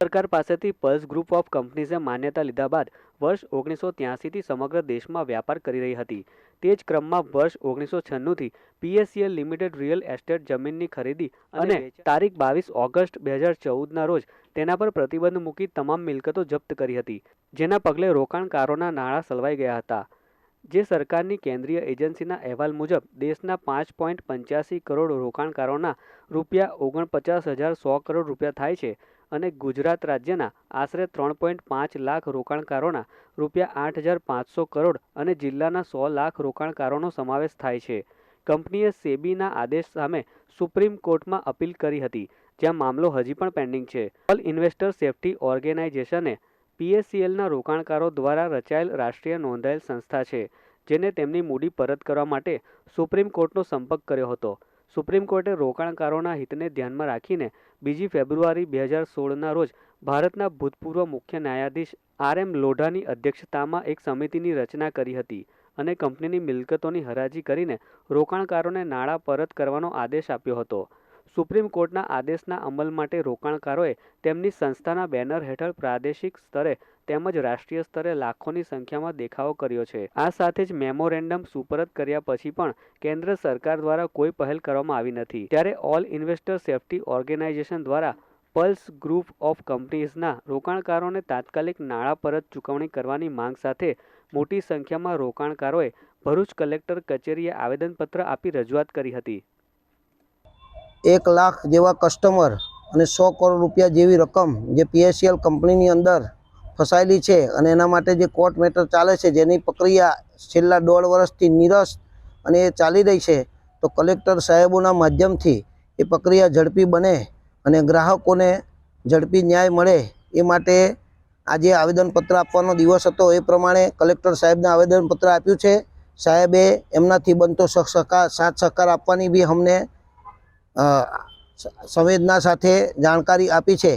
સરકાર પાસેથી pulse group of કંપનીઝે માન્યતા લીધા બાદ વર્ષ ઓગણીસો ત્યાસીથી સમગ્ર દેશમાં વ્યાપાર કરી રહી હતી. તે જ ક્રમમાં વર્ષ ઓગણીસો છન્નુંથી પીએસસીએલ લિમિટેડ રિયલ એસ્ટેટ જમીનની ખરીદી અને તારીખ બાવીસ ઓગસ્ટ બે હજાર ચૌદના રોજ તેના પર પ્રતિબંધ મૂકી તમામ મિલકતો જપ્ત કરી હતી જેના પગલે રોકાણકારોના નાણાં સલવાઈ ગયા હતા. જે સરકારની કેન્દ્રીય એજન્સીના અહેવાલ મુજબ દેશના પાંચ પોઈન્ટ પંચ્યાસી કરોડ રોકાણકારોના રૂપિયા ઓગણપચાસ હજાર સો કરોડ રૂપિયા થાય છે. અને ગુજરાત રાજ્યના આશરે ત્રણ પોઈન્ટ પાંચ લાખ રોકાણકારોના રૂપિયા આઠ હજાર પાંચસો કરોડ અને જિલ્લાના સો લાખ રોકાણકારોનો સમાવેશ થાય છે. કંપનીએ સેબીના આદેશ સામે સુપ્રીમ કોર્ટમાં અપીલ કરી હતી, જ્યાં મામલો હજી પણ પેન્ડિંગ છે. ઓલ ઇન્વેસ્ટર સેફ્ટી ઓર્ગેનાઇઝેશને પીએસસીએલના રોકાણકારો દ્વારા રચાયેલ રાષ્ટ્રીય નોંધાયેલ સંસ્થા છે, જેને તેમની મૂડી પરત કરવા માટે સુપ્રીમ કોર્ટનો સંપર્ક કર્યો હતો. સુપ્રીમ કોર્ટે રોકાણકારોના હિતને ધ્યાનમાં રાખીને બીજી ફેબ્રુઆરી બે હજાર સોળના રોજ ભારતના ભૂતપૂર્વ મુખ્ય ન્યાયાધીશ આર એમ લોઢાની અધ્યક્ષતામાં એક સમિતિની રચના કરી હતી અને કંપનીની મિલકતોની હરાજી કરીને રોકાણકારોને નાણાં પરત કરવાનો આદેશ આપ્યો હતો. સુપ્રીમ કોર્ટના આદેશના અમલ માટે રોકાણકારોએ તેમની સંસ્થાના બેનર હેઠળ પ્રાદેશિક સ્તરે તેમજ રાષ્ટ્રીય સ્તરે લાખોની સંખ્યામાં દેખાવો કર્યો છે. આ સાથે જ મેમોરેન્ડમ સુપરત કર્યા પછી પણ કેન્દ્ર સરકાર દ્વારા કોઈ પહેલ કરવામાં આવી નથી. ત્યારે ઓલ ઇન્વેસ્ટર સેફ્ટી ઓર્ગેનાઇઝેશન દ્વારા પલ્સ ગ્રુપ ઓફ કંપનીઝના રોકાણકારોને તાત્કાલિક નાણાં પરત ચૂકવણી કરવાની માંગ સાથે મોટી સંખ્યામાં રોકાણકારોએ ભરૂચ કલેક્ટર કચેરીએ આવેદનપત્ર આપી રજૂઆત કરી હતી. એક લાખ જેવા કસ્ટમર અને સો કરોડ રૂપિયા જેવી રકમ જે પીએસસીએલ કંપનીની અંદર ફસાયેલી છે અને એના માટે જે કોર્ટ મેટર ચાલે છે, જેની પ્રક્રિયા છેલ્લા દોઢ વર્ષથી નિરસ અને એ ચાલી રહી છે, તો કલેક્ટર સાહેબોના માધ્યમથી એ પ્રક્રિયા ઝડપી બને અને ગ્રાહકોને ઝડપી ન્યાય મળે એ માટે આજે આવેદનપત્ર આપવાનો દિવસ હતો. એ પ્રમાણે કલેક્ટર સાહેબને આવેદનપત્ર આપ્યું છે. સાહેબે એમનાથી બનતો સહકાર, સાથ સહકાર આપવાની બી અમને સંવેદના સાથે જાણકારી આપી છે.